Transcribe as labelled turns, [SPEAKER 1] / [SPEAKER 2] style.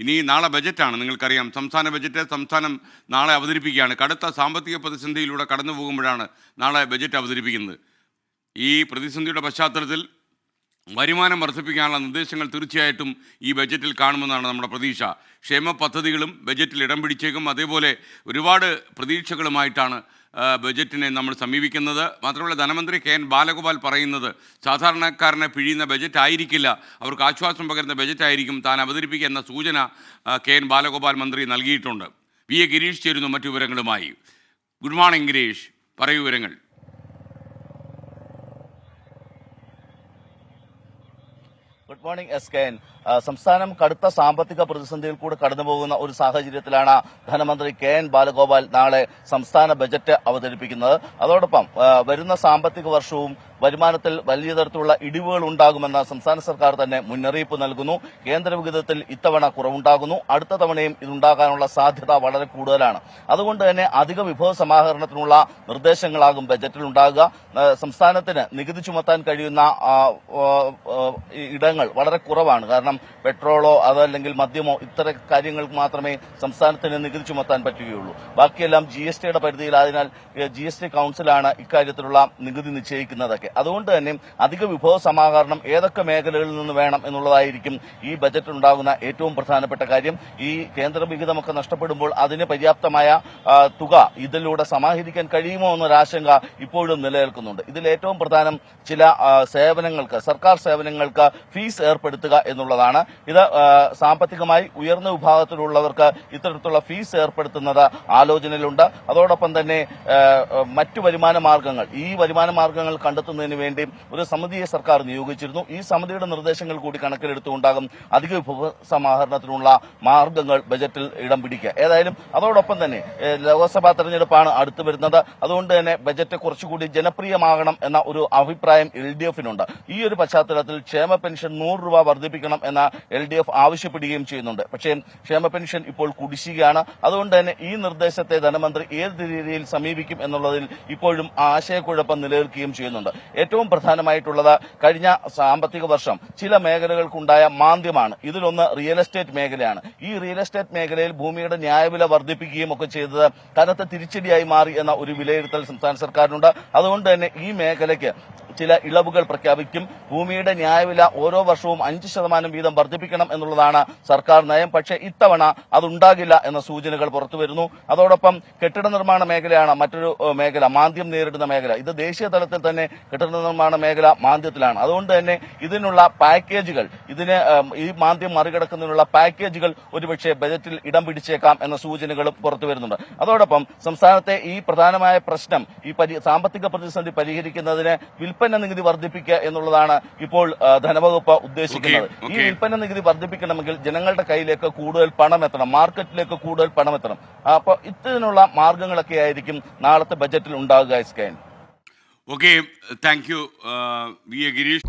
[SPEAKER 1] ഇനി നാളെ ബജറ്റാണ് നിങ്ങൾക്കറിയാം. സംസ്ഥാന ബജറ്റ് സംസ്ഥാനം നാളെ അവതരിപ്പിക്കുകയാണ്. കടുത്ത സാമ്പത്തിക പ്രതിസന്ധിയിലൂടെ കടന്നു പോകുമ്പോഴാണ് നാളെ ബജറ്റ് അവതരിപ്പിക്കുന്നത്. ഈ പ്രതിസന്ധിയുടെ പശ്ചാത്തലത്തിൽ വരുമാനം വർദ്ധിപ്പിക്കാനുള്ള നിർദ്ദേശങ്ങൾ തീർച്ചയായിട്ടും ഈ ബജറ്റിൽ കാണുമെന്നാണ് നമ്മുടെ പ്രതീക്ഷ. ക്ഷേമ പദ്ധതികളും ബജറ്റിൽ ഇടം പിടിച്ചേക്കും. അതേപോലെ ഒരുപാട് പ്രതീക്ഷകളുമായിട്ടാണ് ബജറ്റിനെ നമ്മൾ സമീപിക്കുന്നത്. മാത്രമല്ല ധനമന്ത്രി കെ എൻ ബാലഗോപാൽ പറയുന്നത് സാധാരണക്കാരനെ പിഴിയുന്ന ബജറ്റ് ആയിരിക്കില്ല. അവർക്ക് ആശ്വാസം പകരുന്ന ബജറ്റ് ആയിരിക്കും താൻ അവതരിപ്പിക്കുക എന്ന സൂചന കെ എൻ ബാലഗോപാൽ മന്ത്രി നൽകിയിട്ടുണ്ട്. വി എ ഗിരീഷ് ചേരുന്നു മറ്റു വിവരങ്ങളുമായി. Good morning Girish. പറയൂ വിവരങ്ങൾ.
[SPEAKER 2] Good morning S K N സംസ്ഥാനം കടുത്ത സാമ്പത്തിക പ്രതിസന്ധിയിൽ കൂടെ കടന്നുപോകുന്ന ഒരു സാഹചര്യത്തിലാണ് ധനമന്ത്രി കെ എൻ ബാലഗോപാൽ നാളെ സംസ്ഥാന ബജറ്റ് അവതരിപ്പിക്കുന്നത്. അതോടൊപ്പം വരുന്ന സാമ്പത്തിക വർഷവും വരുമാനത്തിൽ വലിയ തരത്തിലുള്ള ഇടിവുകൾ ഉണ്ടാകുമെന്ന സംസ്ഥാന സർക്കാർ തന്നെ മുന്നറിയിപ്പ് നൽകുന്നു. കേന്ദ്ര വിഹിതത്തിൽ ഇത്തവണ കുറവുണ്ടാകുന്നു. അടുത്ത തവണയും ഇതുണ്ടാകാനുള്ള സാധ്യത വളരെ കൂടുതലാണ്. അതുകൊണ്ട് തന്നെ അധിക വിഭവ സമാഹരണത്തിനുള്ള നിർദ്ദേശങ്ങളാകും ബജറ്റിൽ ഉണ്ടാകുക സംസ്ഥാനത്തിന് നികുതി ചുമത്താൻ കഴിയുന്ന ആ, ഇടങ്ങൾ വളരെ കുറവാണ്. കാരണം പെട്രോളോ അതല്ലെങ്കിൽ മദ്യമോ ഇത്തരം കാര്യങ്ങൾക്ക് മാത്രമേ സംസ്ഥാനത്തിന് നികുതി ചുമത്താൻ പറ്റുകയുള്ളൂ. ബാക്കിയെല്ലാം ജി എസ് ടിയുടെ പരിധിയിലായതിനാൽ ജി എസ് ടി കൌൺസിലാണ് ഇക്കാര്യത്തിലുള്ള നികുതി നിശ്ചയിക്കുന്നതൊക്കെ. അതുകൊണ്ട് തന്നെ അധിക വിഭവ സമാഹരണം ഏതൊക്കെ മേഖലകളിൽ നിന്ന് വേണം എന്നുള്ളതായിരിക്കും ഈ ബജറ്റ് ഉണ്ടാകുന്ന ഏറ്റവും പ്രധാനപ്പെട്ട കാര്യം. ഈ കേന്ദ്ര വിഹിതമൊക്കെ നഷ്ടപ്പെടുമ്പോൾ അതിന് പര്യാപ്തമായ തുക ഇതിലൂടെ സമാഹരിക്കാൻ കഴിയുമോ എന്നൊരാശങ്ക ഇപ്പോഴും നിലനിൽക്കുന്നുണ്ട്. ഇതിൽ ഏറ്റവും പ്രധാനം ചില സേവനങ്ങൾക്ക് സർക്കാർ സേവനങ്ങൾക്ക് ഫീസ് ഏർപ്പെടുത്തുക എന്നുള്ളതാണ്. ഇത് സാമ്പത്തികമായി ഉയർന്ന വിഭാഗത്തിലുള്ളവർക്ക് ഇത്തരത്തിലുള്ള ഫീസ് ഏർപ്പെടുത്തുന്നത് ആലോചനയിലുണ്ട്. അതോടൊപ്പം തന്നെ മറ്റു വരുമാന മാർഗങ്ങൾ ഈ വരുമാന മാർഗങ്ങൾ കണ്ടെത്തുന്നതിന് വേണ്ടി ഒരു സമിതിയെ സർക്കാർ നിയോഗിച്ചിരുന്നു. ഈ സമിതിയുടെ നിർദ്ദേശങ്ങൾ കൂടി കണക്കിലെടുത്തുകൊണ്ടാകും അധിക വിഭവസമാഹരണത്തിനുള്ള മാർഗങ്ങൾ ബജറ്റിൽ ഇടം പിടിക്കുക. ഏതായാലും അതോടൊപ്പം തന്നെ ലോക്സഭാ തെരഞ്ഞെടുപ്പാണ് അടുത്തു വരുന്നത്. അതുകൊണ്ട് തന്നെ ബജറ്റ് കുറച്ചുകൂടി ജനപ്രിയമാകണം എന്ന ഒരു അഭിപ്രായം എൽ ഡി എഫിനുണ്ട്. ഈ ഒരു പശ്ചാത്തലത്തിൽ ക്ഷേമ പെൻഷൻ നൂറ് രൂപ വർദ്ധിപ്പിക്കണം എന്ന എൽ ഡി എഫ് ആവശ്യപ്പെടുകയും ചെയ്യുന്നുണ്ട്. പക്ഷേ ക്ഷേമ പെൻഷൻ ഇപ്പോൾ കുടിശ്ശികയാണ്. അതുകൊണ്ട് തന്നെ ഈ നിർദ്ദേശത്തെ ധനമന്ത്രി ഏത് രീതിയിൽ സമീപിക്കും എന്നുള്ളതിൽ ഇപ്പോഴും ആശയക്കുഴപ്പം നിലനിൽക്കുകയും ചെയ്യുന്നുണ്ട്. ഏറ്റവും പ്രധാനമായിട്ടുള്ളത് കഴിഞ്ഞ സാമ്പത്തിക വർഷം ചില മേഖലകൾക്കുണ്ടായ മാന്ദ്യമാണ്. ഇതിലൊന്ന് റിയൽ എസ്റ്റേറ്റ് മേഖലയാണ്. ഈ റിയൽ എസ്റ്റേറ്റ് മേഖലയിൽ ഭൂമിയുടെ ന്യായവില വർദ്ധിപ്പിക്കുകയും ഒക്കെ ചെയ്തത് കനത്ത തിരിച്ചടിയായി മാറി എന്ന ഒരു വിലയിരുത്തൽ സംസ്ഥാന സർക്കാരിനുണ്ട്. അതുകൊണ്ട് തന്നെ ഈ മേഖലയ്ക്ക് ചില ഇളവുകൾ പ്രഖ്യാപിക്കും. ഭൂമിയുടെ ന്യായവില ഓരോ വർഷവും അഞ്ച് ശതമാനം വീതം വർദ്ധിപ്പിക്കണം എന്നുള്ളതാണ് സർക്കാർ നയം. പക്ഷേ ഇത്തവണ അതുണ്ടാകില്ല എന്ന സൂചനകൾ പുറത്തുവരുന്നു അതോടൊപ്പം കെട്ടിട നിർമ്മാണ മേഖലയാണ് മറ്റൊരു മേഖല മാന്ദ്യം നേരിടുന്ന മേഖല. ഇത് ദേശീയ തലത്തിൽ തന്നെ കെട്ടിട നിർമ്മാണ മേഖല മാന്ദ്യത്തിലാണ്. അതുകൊണ്ട് തന്നെ ഇതിനുള്ള പാക്കേജുകൾ ഇതിന് ഈ മാന്ദ്യം മറികടക്കുന്നതിനുള്ള പാക്കേജുകൾ ഒരുപക്ഷെ ബജറ്റിൽ ഇടം പിടിച്ചേക്കാം എന്ന സൂചനകളും പുറത്തു വരുന്നുണ്ട്. അതോടൊപ്പം സംസ്ഥാനത്തെ ഈ പ്രധാനമായ പ്രശ്നം ഈ സാമ്പത്തിക പ്രതിസന്ധി പരിഹരിക്കുന്നതിന് വിൽപ്പന നികുതി വർദ്ധിപ്പിക്കുക എന്നുള്ളതാണ് ഇപ്പോൾ ആ, ധനവകുപ്പ് ഉദ്ദേശിക്കുന്നത്. ഈ
[SPEAKER 1] ഉൽപ്പന്ന
[SPEAKER 2] വിൽപ്പന നികുതി വർദ്ധിപ്പിക്കണമെങ്കിൽ ജനങ്ങളുടെ കയ്യിലേക്ക് കൂടുതൽ പണം എത്തണം. മാർക്കറ്റിലേക്ക് കൂടുതൽ പണം എത്തണം. അപ്പോൾ ഇതിനുള്ള മാർഗങ്ങളൊക്കെ ആയിരിക്കും നാളത്തെ ബജറ്റിൽ ഉണ്ടാകുക scan
[SPEAKER 1] okay thank you V A Girish